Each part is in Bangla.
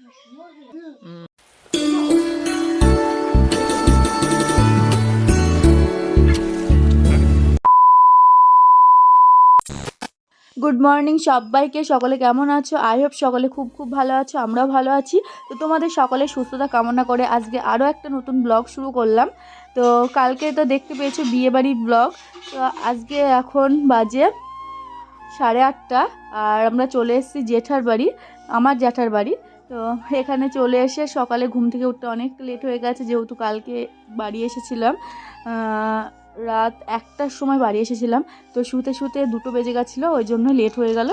গুড মর্নিং সবাইকে, সকলে কেমন আছো? আই হোপ সকলে খুব খুব ভালো আছো, আমরাও ভালো আছি। তো তোমাদের সকলে সুস্থতা কামনা করে আজকে আরও একটা নতুন ব্লগ শুরু করলাম। তো কালকে তো দেখতে পেয়েছ বিয়েবাড়ির ব্লগ। তো আজকে এখন বাজে সাড়ে আটটা, আর আমরা চলে এসেছি জেঠার বাড়ি, আমার জ্যাঠার বাড়ি। তো এখানে চলে এসে সকালে ঘুম থেকে উঠতে অনেকটা লেট হয়ে গেছে, যেহেতু কালকে বাড়ি এসেছিলাম রাত একটার সময় বাড়ি এসেছিলাম, তো শুতে শুতে দুটো বেজে গেছিল, ওই জন্য লেট হয়ে গেল।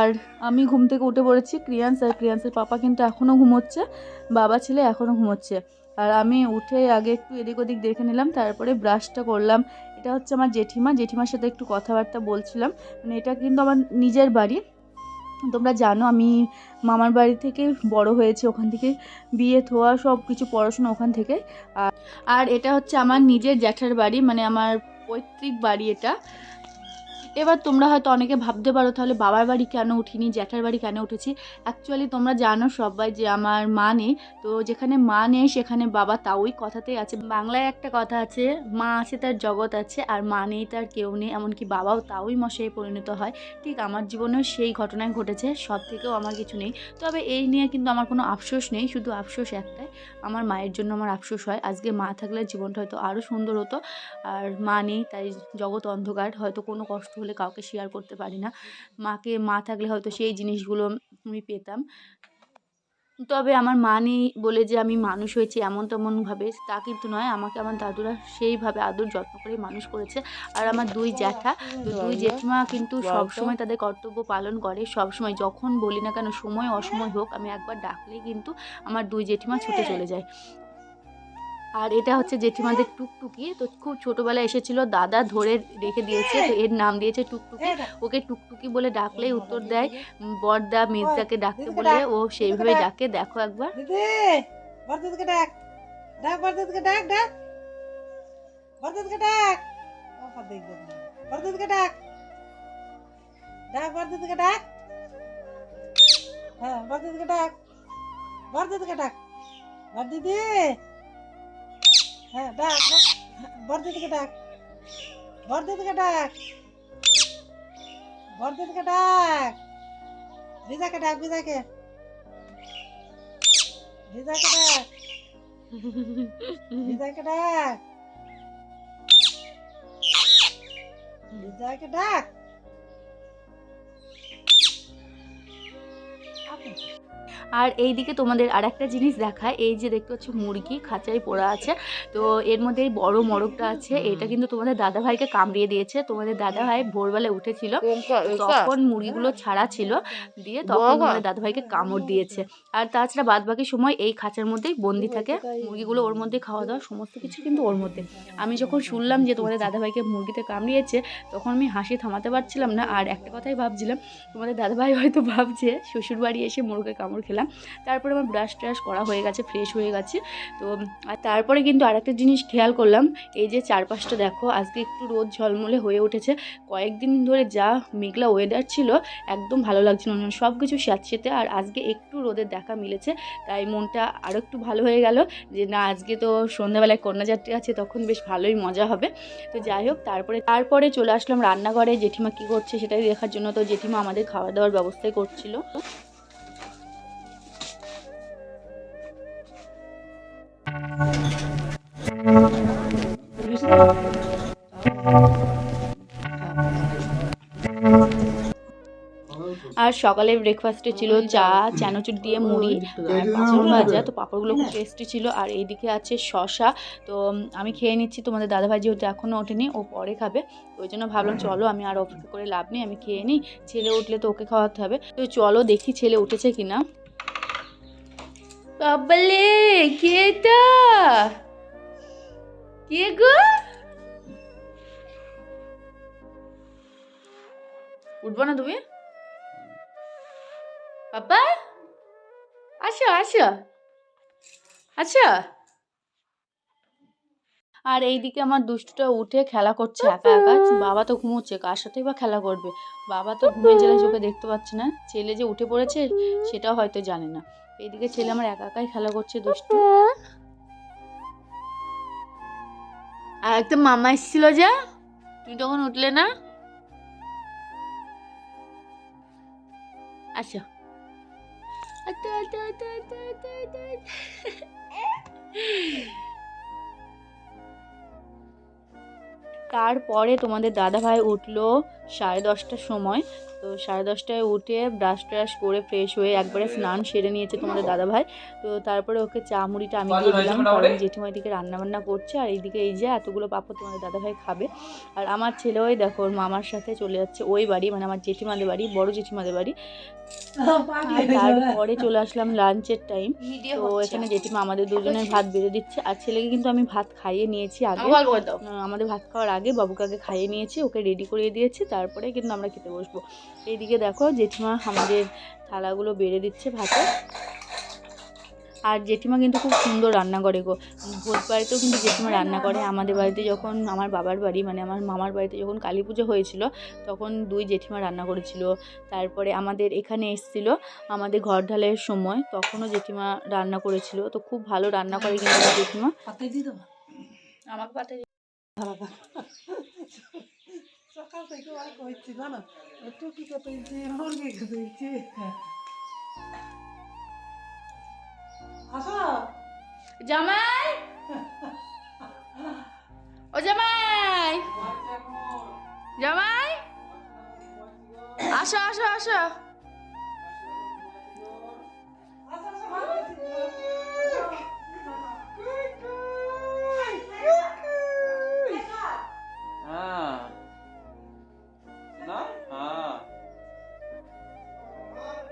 আর আমি ঘুম থেকে উঠে পড়েছি ক্রিয়ান্স, আর ক্রিয়ান্সের পাপা কিন্তু এখনও ঘুমোচ্ছে, বাবা ছেলে এখনও ঘুমোচ্ছে। আর আমি উঠে আগে একটু এদিক ওদিক দেখে নিলাম, তারপরে ব্রাশটা করলাম। এটা হচ্ছে আমার জেঠিমা, জেঠিমার সাথে একটু কথাবার্তা বলছিলাম। মানে এটা কিন্তু আমার নিজের বাড়ি তোমরা জানো, আমি মামার বাড়ি থেকে বড় হয়েছে, ওখান থেকে বিয়ে, থোয়া সব কিছু পড়াশোনা ওখান থেকে। আর এটা হচ্ছে আমার নিজের জ্যাঠার বাড়ি মানে আমার পৈতৃক বাড়ি এটা। এবার তোমরা হয়তো অনেকে ভাবতে পারো, তাহলে বাবার বাড়ি কেন উঠিনি, জ্যাঠার বাড়ি কেন উঠেছি? অ্যাকচুয়ালি তোমরা জানো সবাই যে আমার মা নেই, তো যেখানে মা নেই সেখানে বাবা তাওই কথাতেই আছে। বাংলায় একটা কথা আছে, মা আছে তার জগৎ আছে, আর মা নেই তার কেউ নেই, এমনকি বাবাও তাওই মশাই পরিণত হয়। ঠিক আমার জীবনেও সেই ঘটনায় ঘটেছে, সব থেকেও আমার কিছু নেই। তবে এই নিয়ে কিন্তু আমার কোনো আফসোস নেই, শুধু আফসোস একটাই, আমার মায়ের জন্য আমার আফসোস হয়। আজকে মা থাকলে জীবনটা হয়তো আরও সুন্দর হতো, আর মা নেই তাই জগৎ অন্ধকার, হয়তো কোনো কষ্ট হলে কাউকে শেয়ার করতে পারি না। মাকে মা থাকলে হয়তো সেই জিনিসগুলো আমি পেতাম। তবে আমার মা নেই বলে যে আমি মানুষ হয়েছি এমন তেমনভাবে তা কিন্তু নয়। আমাকে আমার দাদুরা সেইভাবে আদর যত্ন করে মানুষ করেছে। আর আমার দুই জ্যাঠা দুই জেঠিমা কিন্তু সব সময় তাদের কর্তব্য পালন করে। সব সময় যখন বলি না কেন সময় অসময় হোক আমি একবার ডাকলেই কিন্তু আমার দুই জেঠিমা ছুটে চলে যায়। আর এটা হচ্ছে জেঠিমাদের টুকটুকি। তো খুব ছোটোবেলায় এসেছিল দাদা ধরে রেখে দিয়েছে তো এর নাম দিয়েছে টুকটুকি। ওকে টুকটুকি বলে ডাকলেই উত্তর দেয়। বড়দা মেজদাকে ডাকতে বলে ও সেইভাবে ডাকে। দেখো একবার। ডাক। ডাক ডাক ডাক। বরদাদকে ডাক। বরদাদকে ডাক। ডাক বরদাদকে ডাক। হ্যাঁ বরদাদকে ডাক। বরদাদকে ডাক। বরদিদি হ্যাঁ ডাক ডাক। বরদাদকে ডাক। বরদাদকে ডাক। বরদাদকে ডাক। বিজাকে ডাক বিজাকে বিজাকে ডাক। বিজাকে ডাক। বিজাকে আর এইদিকে তোমাদের আর একটা জিনিস দেখায় এই যে দেখতে পাচ্ছ মুরগি খাঁচায় পড়া আছে। তো এর মধ্যে এই বড় মরকটা আছে এটা কিন্তু তোমাদের দাদা ভাইকে কামড়িয়ে দিয়েছে। তোমাদের দাদা ভাই ভোরবেলায় উঠেছিল তখন মুরগিগুলো ছাড়া ছিল দিয়ে তখন তোমাদের দাদা ভাইকে কামড় দিয়েছে। আর তাছাড়া বাদ বাকি সময় এই খাঁচার মধ্যেই বন্দি থাকে। মুরগিগুলো ওর মধ্যে খাওয়া দাওয়া সমস্ত কিছু কিন্তু ওর মধ্যে। আমি যখন শুনলাম যে তোমাদের দাদা ভাইকে মুরগিতে কামড়িয়েছে তখন আমি হাসি থামাতে পারছিলাম না। আর একটা কথাই ভাবছিলাম তোমাদের দাদা ভাই হয়তো ভাবছে শ্বশুর বাড়ি এসে মুরগে কামড় খেলাম। তারপরে আমার ব্রাশ ট্রাশ করা হয়ে গেছে ফ্রেশ হয়ে গেছে। তো, আর তারপরে কিন্তু আরেকটা জিনিস খেয়াল করলাম, এই যে চারপাশটা দেখো, আজকে একটু রোদ ঝলমলে হয়ে উঠেছে। কয়েকদিন ধরে যা মেঘলা ওয়েদার ছিল, একদম ভালো লাগছিল না। সব কিছু স্যাঁতসেতে আর আজকে একটু রোদের দেখা মিলেছে, তাই মনটা আরও একটু ভালো হয়ে গেল যে, না, আজকে তো সন্ধ্যাবেলায় কন্যাযাত্রী আছে, তখন বেশ ভালোই মজা হবে। তো যাই হোক, তারপরে তারপরে চলে আসলাম রান্নাঘরে। জেঠিমা কী করছে সেটাই দেখার জন্য। তো জেঠিমা আমাদের খাওয়া দাওয়ার ব্যবস্থাই করছিল। আর সকালে ব্রেকফাস্টে ছিল চা চানাচুর দিয়ে মুড়ি আর ভাজা। তো পাঁপড়গুলো খুব টেস্টি ছিল। আর এইদিকে আছে শশা তো আমি খেয়ে নিচ্ছি। তোমাদের দাদাভাই যেহেতু এখনও ওঠেনি ও পরে খাবে। ওই জন্য ভাবলাম চলো আমি আর অপেক্ষা করে লাভ নেই। আমি খেয়ে নিই। ছেলে উঠলে তো ওকে খাওয়াতে হবে। তো চলো দেখি ছেলে উঠেছে কিনা। বাবালে কে এটা? কে গো? উঠবো না তুমি? পাপা আসো আসো। আচ্ছা আর এইদিকে আমার দুষ্টুটা উঠে খেলা করছে একা একা। বাবা। তো ঘুমোচ্ছে কার সাথেই বা খেলা করবে? বাবা তো ঘুমের জেলে চোখে দেখতে পাচ্ছে না। ছেলে যে উঠে পড়েছে সেটাও হয়তো জানে না। এইদিকে ছেলে আমার একা একাই খেলা করছে দুষ্টু। আর একটা মামা এসেছিল যে তুমি তখন উঠলে না? আচ্ছা তারপরে তোমাদের দাদা ভাই উঠল সাড়ে দশটার সময়। তো সাড়ে দশটায় উঠে ব্রাশ ট্রাশ করে ফ্রেশ হয়ে একবারে স্নান সেরে নিয়েছে তোমাদের দাদা ভাই তো তারপরে ওকে চা মুড়িটা আমি দিয়ে দিলাম কারণ জেঠিমা এদিকে রান্না বান্না করছে আর এইদিকে এই যে এতগুলো পাপড় তোমাদের দাদা ভাই খাবে। আর আমার ছেলে ওই দেখো ওর মামার সাথে চলে যাচ্ছে ওই বাড়ি মানে আমার জেঠিমাদের বাড়ি বড় জেঠিমাদের বাড়ি। তারপরে চলে আসলাম লাঞ্চের টাইম তো এখানে জেঠিমা আমাদের দুজনের ভাত বেড়ে দিচ্ছে আর ছেলেকে কিন্তু আমি ভাত খাইয়ে নিয়েছি আগে। আমাদের ভাত খাওয়ার আগে বাবুকে আগে খাইয়ে নিয়েছি ওকে রেডি করিয়ে দিয়েছি তারপরে কিন্তু আমরা খেতে বসবো। এইদিকে দেখো জেঠিমা আমাদের থালাগুলো বেড়ে দিচ্ছে ভাতে। আর জেঠিমা কিন্তু খুব সুন্দর রান্না করে গো। ভোজ বাড়িতেও কিন্তু জেঠিমা রান্না করে। আমাদের বাড়িতে যখন আমার বাবার বাড়ি মানে আমার মামার বাড়িতে যখন কালী পুজো হয়েছিল, তখন দুই জেঠিমা রান্না করেছিল। তারপরে আমাদের এখানে এসেছিল আমাদের ঘর ঢালের সময়, তখনও জেঠিমা রান্না করেছিল। তো খুব ভালো রান্না করে কিন্তু জেঠিমা। আমাকে সকাল থেকে আর কইছি না একটু কি করতে মুরগি আসো। জামাই! ও জামাই! জামাই আসো আসো আসো আসো আসো।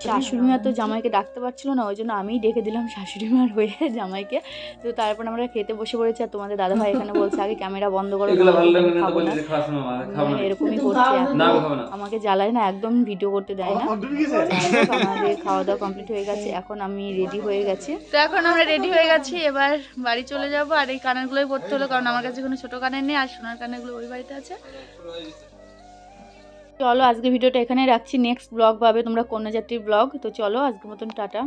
শাশুড়ি মা তো জামাইকে ডাকতে পারছিল না ওই জন্য আমিই ডেকে দিলাম শাশুড়ি মার হয়ে জামাইকে। তো তারপর আমরা খেতে বসে পড়েছি আর তোমাদের দাদা ভাই এখানে বলছে আগে ক্যামেরা বন্ধ করো এগুলো ভালো লাগে না তো খাব না। মানে এরকমই করছে। আমাকে জ্বালায় না একদম ভিডিও করতে দেয় না। আমাদের খাওয়া দাওয়া কমপ্লিট হয়ে গেছে। এখন আমি রেডি হয়ে গেছি। তো এখন আমরা রেডি হয়ে গেছি এবার বাড়ি চলে যাব। আর এই কানেরগুলোই পরতে হলো কারণ আমার কাছে কোনো ছোটো কানের নেই আর সোনার কানেরগুলো ওই বাড়িতে আছে। চলো আজকে ভিডিওটা এখানে রাখছি। নেক্সট ব্লগ পাবে তোমরা কন্যাযাত্রীর ব্লগ তো চলো, আজকের মতন, টাটা।